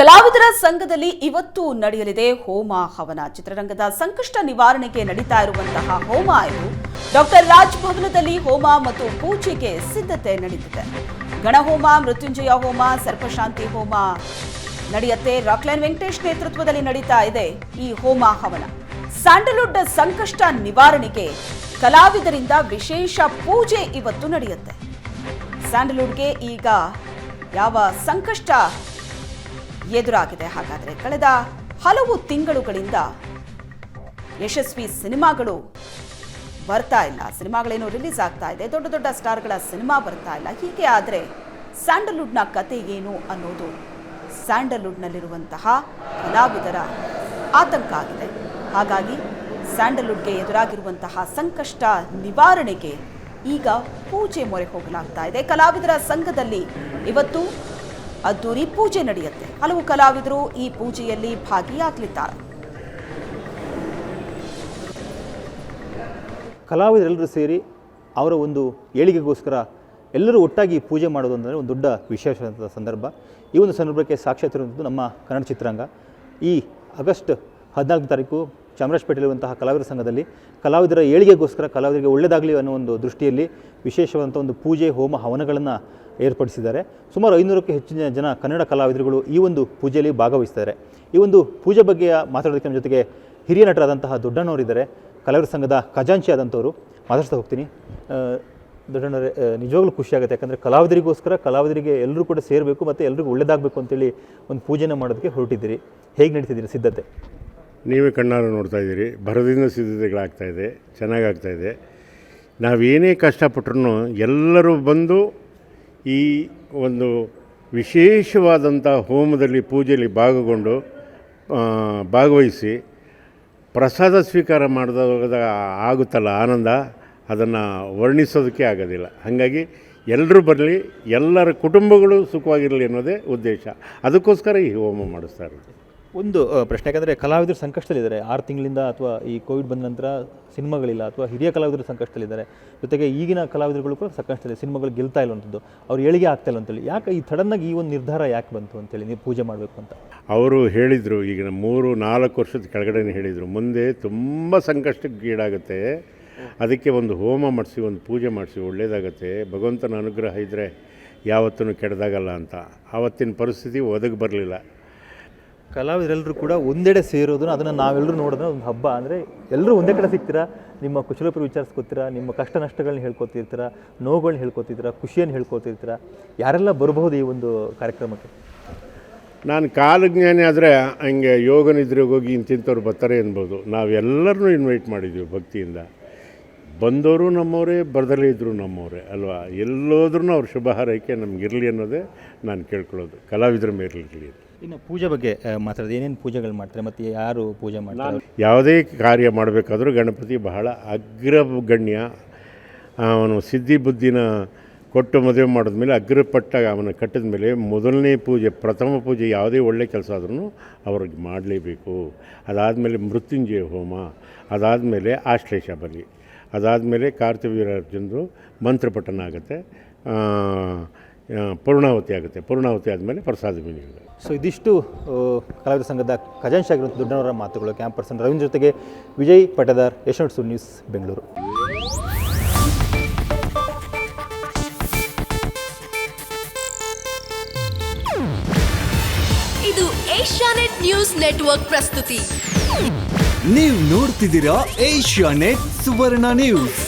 ಕಲಾವಿದರ ಸಂಘದಲ್ಲಿ ಇವತ್ತು ನಡೆಯಲಿದೆ ಹೋಮ ಹವನ. ಚಿತ್ರರಂಗದ ಸಂಕಷ್ಟ ನಿವಾರಣೆಗೆ ನಡೀತಾ ಇರುವಂತಹ ಹೋಮ ಇದು ಡಾಕ್ಟರ್ ರಾಜ್ ಭವನದಲ್ಲಿ ಹೋಮ ಮತ್ತು ಪೂಜೆಗೆ ಸಿದ್ಧತೆ ನಡೆದಿದೆ. ಗಣಹೋಮ ಮೃತ್ಯುಂಜಯ ಹೋಮ, ಸರ್ಪಶಾಂತಿ ಹೋಮ ನಡೆಯುತ್ತೆ. ರಾಕ್ಲೈನ್ ವೆಂಕಟೇಶ್ ನೇತೃತ್ವದಲ್ಲಿ ನಡೀತಾ ಇದೆ ಈ ಹೋಮ ಹವನ. ಸ್ಯಾಂಡಲ್ವುಡ್ ಸಂಕಷ್ಟ ನಿವಾರಣೆಗೆ ಕಲಾವಿದರಿಂದ ವಿಶೇಷ ಪೂಜೆ ಇವತ್ತು ನಡೆಯುತ್ತೆ. ಸ್ಯಾಂಡಲ್ವುಡ್ಗೆ ಈಗ ಯಾವ ಸಂಕಷ್ಟ ಎದುರಾಗಿದೆ. ಹಾಗಾದರೆ ಕಳೆದ ಹಲವು ತಿಂಗಳುಗಳಿಂದ ಯಶಸ್ವಿ ಸಿನಿಮಾಗಳು ಬರ್ತಾ ಇಲ್ಲ. ಸಿನಿಮಾಗಳೇನು ರಿಲೀಸ್ ಆಗ್ತಾ ಇದೆ. ದೊಡ್ಡ ದೊಡ್ಡ ಸ್ಟಾರ್ಗಳ ಸಿನಿಮಾ ಬರ್ತಾ ಇಲ್ಲ. ಹೀಗೆ ಆದರೆ ಸ್ಯಾಂಡಲ್ವುಡ್ನ ಕತೆ ಏನು ಅನ್ನೋದು ಸ್ಯಾಂಡಲ್ವುಡ್ನಲ್ಲಿರುವಂತಹ ಕಲಾವಿದರ ಆತಂಕ ಆಗಿದೆ. ಹಾಗಾಗಿ ಸ್ಯಾಂಡಲ್ವುಡ್ಗೆ ಎದುರಾಗಿರುವಂತಹ ಸಂಕಷ್ಟ ನಿವಾರಣೆಗೆ ಈಗ ಪೂಜೆ ಮೊರೆ ಹೋಗಲಾಗ್ತಾ ಇದೆ. ಕಲಾವಿದರ ಸಂಘದಲ್ಲಿ ಇವತ್ತು ಅದ್ದೂರಿ ಪೂಜೆ ನಡೆಯುತ್ತೆ. ಹಲವು ಕಲಾವಿದರು ಈ ಪೂಜೆಯಲ್ಲಿ ಭಾಗಿಯಾಗಲಿದ್ದಾರೆ. ಕಲಾವಿದರೆಲ್ಲರೂ ಸೇರಿ ಅವರ ಒಂದು ಏಳಿಗೆಗೋಸ್ಕರ ಎಲ್ಲರೂ ಒಟ್ಟಾಗಿ ಪೂಜೆ ಮಾಡೋದು ಅಂದರೆ ಒಂದು ದೊಡ್ಡ ವಿಶೇಷವಾದಂಥ ಸಂದರ್ಭ. ಈ ಒಂದು ಸಂದರ್ಭಕ್ಕೆ ಸಾಕ್ಷಾತ್ತಿರುವಂಥದ್ದು ನಮ್ಮ ಕನ್ನಡ ಚಿತ್ರರಂಗ. ಈ ಆಗಸ್ಟ್ ಹದಿನಾಲ್ಕು ತಾರೀಕು ಚಾಮರಾಜಪೇಟೆಯಲ್ಲಿರುವಂತಹ ಕಲಾವಿದರ ಸಂಘದಲ್ಲಿ ಕಲಾವಿದರ ಏಳಿಗೆಗೋಸ್ಕರ ಕಲಾವಿದರಿಗೆ ಒಳ್ಳೆಯದಾಗಲಿ ಅನ್ನೋ ಒಂದು ದೃಷ್ಟಿಯಲ್ಲಿ ವಿಶೇಷವಾದಂಥ ಒಂದು ಪೂಜೆ, ಹೋಮ, ಹವನಗಳನ್ನು ಏರ್ಪಡಿಸಿದ್ದಾರೆ. ಸುಮಾರು ಐನೂರಕ್ಕೂ ಹೆಚ್ಚಿನ ಜನ ಕನ್ನಡ ಕಲಾವಿದರುಗಳು ಈ ಒಂದು ಪೂಜೆಯಲ್ಲಿ ಭಾಗವಹಿಸ್ತಾರೆ ಈ ಒಂದು ಪೂಜೆ ಬಗ್ಗೆ ಮಾತಾಡೋದಕ್ಕೆ ನಮ್ಮ ಜೊತೆಗೆ ಹಿರಿಯ ನಟರಾದಂತಹ ದೊಡ್ಡಣ್ಣವರಿದ್ದಾರೆ ಕಲಾವಿದರ ಸಂಘದ ಖಜಾಂಚಿ ಆದಂಥವರು. ಮಾತಾಡ್ತಾ ಹೋಗ್ತೀನಿ. ದೊಡ್ಡಣ್ಣವರೇ ನಿಜವಾಗ್ಲೂ ಖುಷಿಯಾಗುತ್ತೆ ಯಾಕಂದರೆ ಕಲಾವಿದರಿಗೋಸ್ಕರ ಕಲಾವಿದರಿಗೆ ಎಲ್ಲರೂ ಕೂಡ ಸೇರಬೇಕು ಮತ್ತು ಎಲ್ರಿಗೂ ಒಳ್ಳೆಯದಾಗಬೇಕು ಅಂತೇಳಿ ಒಂದು ಪೂಜೆನ ಮಾಡೋದಕ್ಕೆ ಹೊರಟಿದ್ದೀರಿ. ಹೇಗೆ ನಡೀತಿದ್ದೀರಿ ಸಿದ್ಧತೆ? ನೀವೇ ಕಣ್ಣಾರು ನೋಡ್ತಾ ಇದ್ದೀರಿ. ಭರದಿಂದ ಸಿದ್ಧತೆಗಳಾಗ್ತಾಯಿದೆ ಚೆನ್ನಾಗಾಗ್ತಾಯಿದೆ ನಾವೇನೇ ಕಷ್ಟಪಟ್ರು ಎಲ್ಲರೂ ಬಂದು ಈ ಒಂದು ವಿಶೇಷವಾದಂಥ ಹೋಮದಲ್ಲಿ ಪೂಜೆಯಲ್ಲಿ ಭಾಗಗೊಂಡು ಭಾಗವಹಿಸಿ ಪ್ರಸಾದ ಸ್ವೀಕಾರ ಮಾಡಿದಾಗ ಆಗುತ್ತಲ್ಲ ಆನಂದ, ಅದನ್ನು ವರ್ಣಿಸೋದಕ್ಕೆ ಆಗೋದಿಲ್ಲ. ಹಾಗಾಗಿ ಎಲ್ಲರೂ ಬರಲಿ, ಎಲ್ಲರ ಕುಟುಂಬಗಳು ಸುಖವಾಗಿರಲಿ ಅನ್ನೋದೇ ಉದ್ದೇಶ. ಅದಕ್ಕೋಸ್ಕರ ಈ ಹೋಮ ಮಾಡಿಸ್ತಾ ಇರೋದು. ಒಂದು ಪ್ರಶ್ನೆ. ಯಾಕಂದರೆ ಕಲಾವಿದರು ಸಂಕಷ್ಟದಲ್ಲಿದ್ದಾರೆ. ಆರು ತಿಂಗಳಿಂದ ಅಥವಾ ಈ ಕೋವಿಡ್ ಬಂದ ನಂತರ ಸಿನಿಮಾಗಳಿಲ್ಲ ಅಥವಾ ಹಿರಿಯ ಕಲಾವಿದರು ಸಂಕಷ್ಟದಲ್ಲಿದ್ದಾರೆ. ಜೊತೆಗೆ ಈಗಿನ ಕಲಾವಿದರುಗಳು ಕೂಡ ಸಂಕಷ್ಟದಲ್ಲಿ ಸಿನಿಮಾಗಳು ಗೆಲ್ತಾ ಇಲ್ಲವಂಥದ್ದು ಅವ್ರು ಏಳಿಗೆ ಆಗ್ತಾ ಇಲ್ಲ ಅಂತೇಳಿ. ಯಾಕೆ ಈ ಸಡನ್ನಾಗಿ ಈ ಒಂದು ನಿರ್ಧಾರ ಯಾಕೆ ಬಂತು ಅಂತೇಳಿ ನೀವು ಪೂಜೆ ಮಾಡಬೇಕು ಅಂತ? ಅವರು ಹೇಳಿದರು ಈಗಿನ ಮೂರು, ನಾಲ್ಕು ವರ್ಷದ ಕೆಳಗಡೆನೇ ಹೇಳಿದರು. ಮುಂದೆ ತುಂಬ ಸಂಕಷ್ಟಕ್ಕೆ ಈಡಾಗುತ್ತೆ. ಅದಕ್ಕೆ ಒಂದು ಹೋಮ ಮಾಡಿಸಿ, ಒಂದು ಪೂಜೆ ಮಾಡಿಸಿ ಒಳ್ಳೆಯದಾಗತ್ತೆ ಭಗವಂತನ ಅನುಗ್ರಹ ಇದ್ದರೆ ಯಾವತ್ತೂ ಕೆಡದಾಗಲ್ಲ ಅಂತ. ಆವತ್ತಿನ ಪರಿಸ್ಥಿತಿ ಒದಗಿ ಬರಲಿಲ್ಲ. ಕಲಾವಿದರೆಲ್ಲರೂ ಕೂಡ ಒಂದೆಡೆ ಸೇರೋದನ್ನ ಅದನ್ನು ನಾವೆಲ್ಲರೂ ನೋಡೋದನ್ನ ಒಂದು ಹಬ್ಬ. ಅಂದರೆ ಎಲ್ಲರೂ ಒಂದೇ ಕಡೆ ಸಿಗ್ತೀರಾ? ನಿಮ್ಮ ಕುಶಲಪುರ ವಿಚಾರಿಸ್ಕೊತೀರಾ? ನಿಮ್ಮ ಕಷ್ಟ ನಷ್ಟಗಳನ್ನ ಹೇಳ್ಕೊತಿರ್ತೀರ? ನೋವುಗಳನ್ನ ಹೇಳ್ಕೊತಿರ್ತೀರಾ? ಖುಷಿಯನ್ನು ಹೇಳ್ಕೊತಿರ್ತೀರಾ? ಯಾರೆಲ್ಲ ಬರಬಹುದು ಈ ಒಂದು ಕಾರ್ಯಕ್ರಮಕ್ಕೆ? ನಾನು ಕಾಲಜ್ಞಾನಿ ಆದರೆ ಹಂಗೆ ಯೋಗ ನಿದ್ರೆಗೆ ಹೋಗಿ ಇಂತಿಂಥವ್ರು ಬರ್ತಾರೆ ಅನ್ಬೋದು. ನಾವೆಲ್ಲರನ್ನೂ ಇನ್ವೈಟ್ ಮಾಡಿದ್ದೀವಿ ಭಕ್ತಿಯಿಂದ. ಬಂದವರು ನಮ್ಮವರೇ ಬರದಲ್ಲೇ ಇದ್ದರು ನಮ್ಮವರೇ, ಅಲ್ವಾ? ಎಲ್ಲೋದ್ರೂ ಅವ್ರ ಶುಭ ಹಾರೈಕೆ ನಮಗಿರಲಿ ಅನ್ನೋದೇ ನಾನು ಕೇಳ್ಕೊಳ್ಳೋದು. ಕಲಾವಿದರ ಮೇಲಿರಲಿ ಇನ್ನು ಪೂಜೆ ಬಗ್ಗೆ ಮಾತಾಡೋದು. ಏನೇನು ಪೂಜೆಗಳು ಮಾಡ್ತಾರೆ? ಮತ್ತು ಯಾರು ಪೂಜೆ ಮಾಡ್ತಾರೆ? ಯಾವುದೇ ಕಾರ್ಯ ಮಾಡಬೇಕಾದ್ರೂ ಗಣಪತಿ ಬಹಳ ಅಗ್ರಗಣ್ಯ. ಅವನು ಸಿದ್ಧಿ ಬುದ್ಧಿನ ಕೊಟ್ಟು ಮದುವೆ ಮಾಡಿದ್ಮೇಲೆ ಅಗ್ರಪಟ್ಟ ಅವನ ಕಟ್ಟಿದ ಮೇಲೆ ಮೊದಲನೇ ಪೂಜೆ, ಪ್ರಥಮ ಪೂಜೆ ಯಾವುದೇ ಒಳ್ಳೆ ಕೆಲಸ ಆದ್ರೂ ಅವ್ರಿಗೆ ಮಾಡಲೇಬೇಕು. ಅದಾದಮೇಲೆ ಮೃತ್ಯುಂಜಯ ಹೋಮ, ಅದಾದಮೇಲೆ ಆಶ್ಲೇಷ ಬಲಿ, ಅದಾದಮೇಲೆ ಕಾರ್ತಿವೀರಾರ್ಜುನದು ಮಂತ್ರಪಠನ ಆಗುತ್ತೆ. ಆ, ಆಗುತ್ತೆ. ಪೂರ್ಣಾವತಿ ಆದಮೇಲೆ ಪ್ರಸಾದ ವಿನಿಯೋಗ. ಸೊ ಇದಿಷ್ಟು ಕಲಾವಿದ ಸಂಘದ ಖಜಾಂಶ ಆಗಿರುವಂಥ ದೊಡ್ಡವರ ಮಾತುಗಳು. ಕ್ಯಾಂಪ್ ಪರ್ಸನ್ ರವೀಂದ್ರ ಜೊತೆಗೆ ವಿಜಯ್ ಪಟದಾರ್ ಯಶವಂತ್ ಸು ನ್ಯೂಸ್ ಬೆಂಗಳೂರು ಇದು ಏಷ್ಯಾನೆಟ್ ನ್ಯೂಸ್ ನೆಟ್ವರ್ಕ್ ಪ್ರಸ್ತುತಿ. ನೀವು ನೋಡ್ತಿದ್ದೀರಾ ಏಷ್ಯಾ ನೆಟ್ ಸುವರ್ಣ ನ್ಯೂಸ್